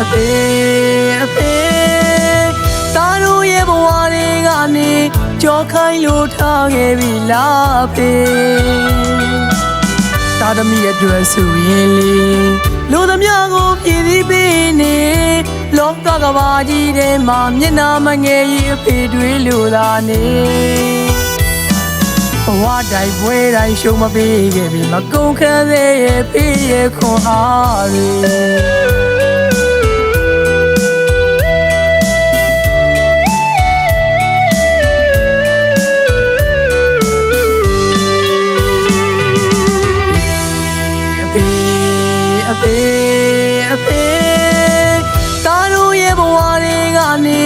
အဖေအဖေသားတို့ရဲ့ဘဝတွေကနေကြော်ခိုင်းလို့ထားခဲ့ပြီလားအဖေသားသမီးအတွက်ဆိုရင်လေလူသမျှကိုပြည်ပြီးပေးနေလောကကဘာကြီးထဲမှာမျက်နာမငယ်ရအဖေတွေလိုသာနေဘဝတိုင်းပွဲတိုင်းရှုံးမပေးခဲ့ပြီမကုန်ခံသေးရဲ့ဖေးရဲ့ခွန်အားတွေ အဖေအဖေတားတို့ရဲ့ဘဝတွေကနေ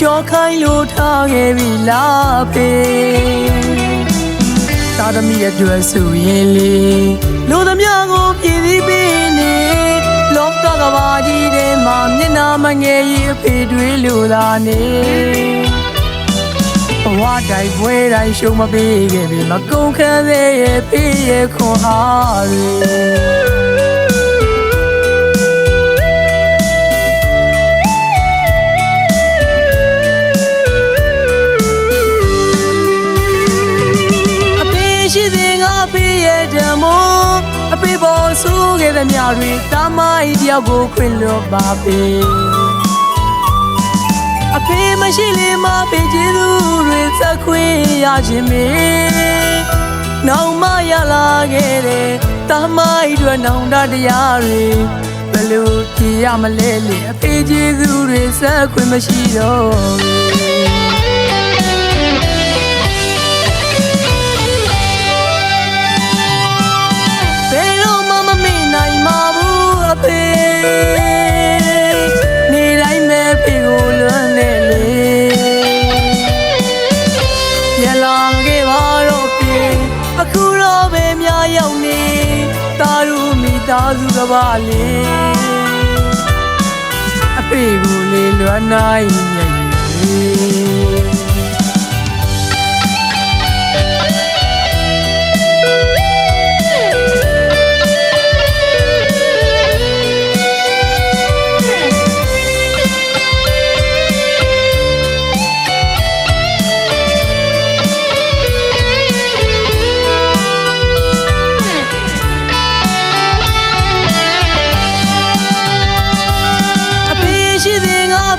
ကြောခိုင်းလို့ထားခဲ့ပြီလားဖေတားသမီးရဲ့တွေ့ဆိုရင်လေလူသမျှကိုပြည်ပြီးပေးနေလောကကဘာကြီးထဲမှာမျက်နာမငယ်ကြီးအဖေတွေးလို့သာနေဘဝတိုင်းပွဲတိုင်းရှုံးမပေးခဲ့ပြီမကုန်ခန်းသေးရဲ့ဖေးရဲ့ခွန်အားတွေ ဆူခဲ့တဲ့မြတွေတာမိုင်းတယောက်ကိုခွင့်လွတ်ပါပေအဖေမရှိလေမဖေကျေးဇူးတွေသက်ခွင့်ရခြင်းမေနောင်မရလာခဲ့တဲ့တာမိုင်းတွေနောင်တတရားတွေဘယ်လိုကြည်ရမလဲလေအဖေကျေးဇူးတွေသက်ခွင့်မရှိတော့ဘူးဘ တော့ပဲများရောက်နေတာရုမိသားစုတစ်ပါးလေအဖေကိုလေလွမ်းနိုင်မြည်ရ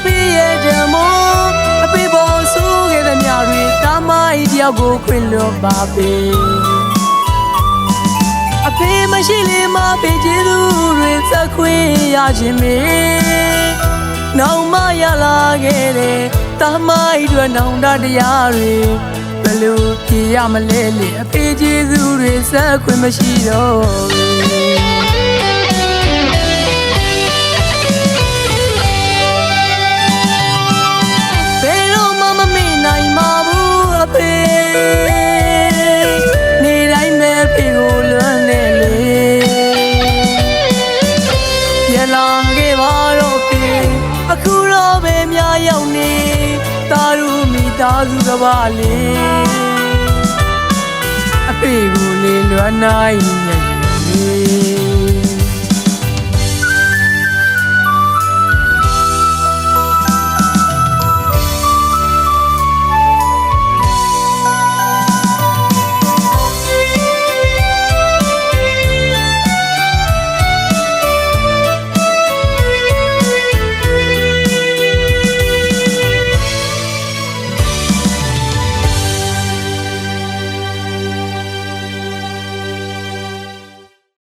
ဖေရဲ့ဓမ္မိုးအဖေပေါ်ဆူခဲ့တဲ့မြတွေတာမိုင်းတယောက်ကိုခွင့်လွတ်ပါပေအဖေမရှိလေမဖေကျေးဇူးတွေသက်ခွင့်ရခြင်းမေနောင်မရလာခဲ့တဲ့တာမိုင်းတွေနောင်တတရားတွေဘယ်လိုကြည်ရမလဲလေအဖေကျေးဇူးတွေသက်ခွင့်မရှိတော့ဘူးဘ ရလာခဲ့ပါတော့ဖေအခုတော့ပဲများရောက်နေတာရုမိသားစုတစ်ပါးလေအဖေကိုလေလွမ်းနိုင်မြည်